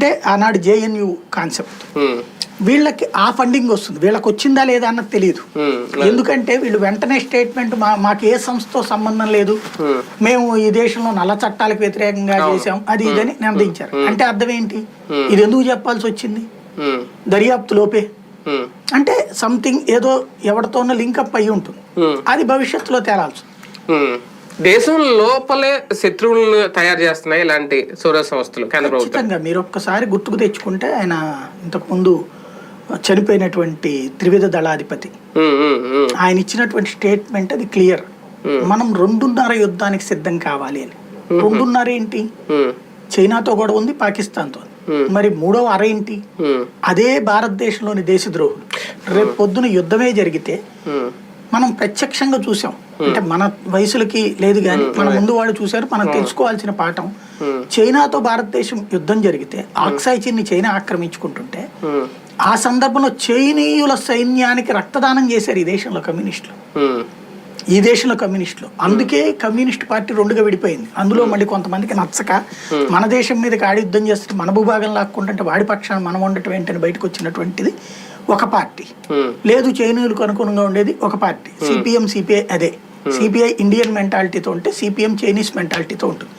అంటే ఆనాడు JNU concept. వీళ్ళకి ఆ ఫండింగ్ వస్తుంది. వీళ్ళకి వచ్చిందా లేదా అన్నది తెలియదు ఎందుకంటే వీళ్ళు వెంటనే స్టేట్మెంట్ మా మాకు ఏ సంస్థతో సంబంధం లేదు. మేము ఈ దేశంలో నల్ల చట్టాలకు వ్యతిరేకంగా చేసాం అది ఇదని నిర్ణయించారు. అంటే అర్థం ఏంటి? ఇది ఎందుకు చెప్పాల్సి వచ్చింది? దర్యాప్తు లోపే. అంటే సంథింగ్ ఏదో ఎవరితోనో లింకప్ అయి ఉంటుంది. అది భవిష్యత్తులో తేలాల్సి. దేశం లోపలే శత్రువులను తయారు చేస్తున్నాయి ఇలాంటి సౌర సంస్థలు కేంద్ర ప్రభుత్వం ఖచ్చితంగా మీరు ఒక్కసారి గుర్తుకు తెచ్చుకుంటే ఆయన ఇంతకుముందు చనిపోయినటువంటి త్రివిధ దళాధిపతి. ఆయన ఇచ్చినటువంటి స్టేట్మెంట్ అది క్లియర్. మనం రెండున్నర యుద్ధానికి సిద్ధం కావాలి అని. రెండున్నర ఏంటి? చైనాతో కూడా ఉంది పాకిస్తాన్తో. మరి మూడవ అర ఏంటి? అదే భారతదేశంలోని దేశద్రోహులు. రేపు పొద్దున యుద్ధమే జరిగితే మనం ప్రత్యక్షంగా చూసాం. అంటే మన వయసులకి లేదు కానీ మన ముందు వాళ్ళు చూశారు మనం తెలుసుకోవాల్సిన పాఠం. చైనాతో భారతదేశం యుద్ధం జరిగితే ఆక్సాయ్ చిన్ని చైనా ఆక్రమించుకుంటుంటే ఆ సందర్భంలో చైనీయుల సైన్యానికి రక్తదానం చేశారు ఈ దేశంలో కమ్యూనిస్టులు. ఈ దేశంలో కమ్యూనిస్టులు. అందుకే కమ్యూనిస్ట్ పార్టీ రెండుగా విడిపోయింది. అందులో మళ్ళీ కొంతమందికి నచ్చక మన దేశం మీదకి ఆడి యుద్ధం చేస్తే మన భూభాగం లాక్కుంటుంటే వాడి పక్షాన్ని మనం ఉండటం ఏంటని బయటకు వచ్చినటువంటిది ఒక పార్టీ. లేదు చైనీయులకు అనుగుణంగా ఉండేది ఒక పార్టీ. సిపిఎం సిపిఐ అదే. సిపిఐ ఇండియన్ మెంటాలిటీతో ఉంటే సిపిఎం చైనీస్ మెంటాలిటీతో ఉంటుంది.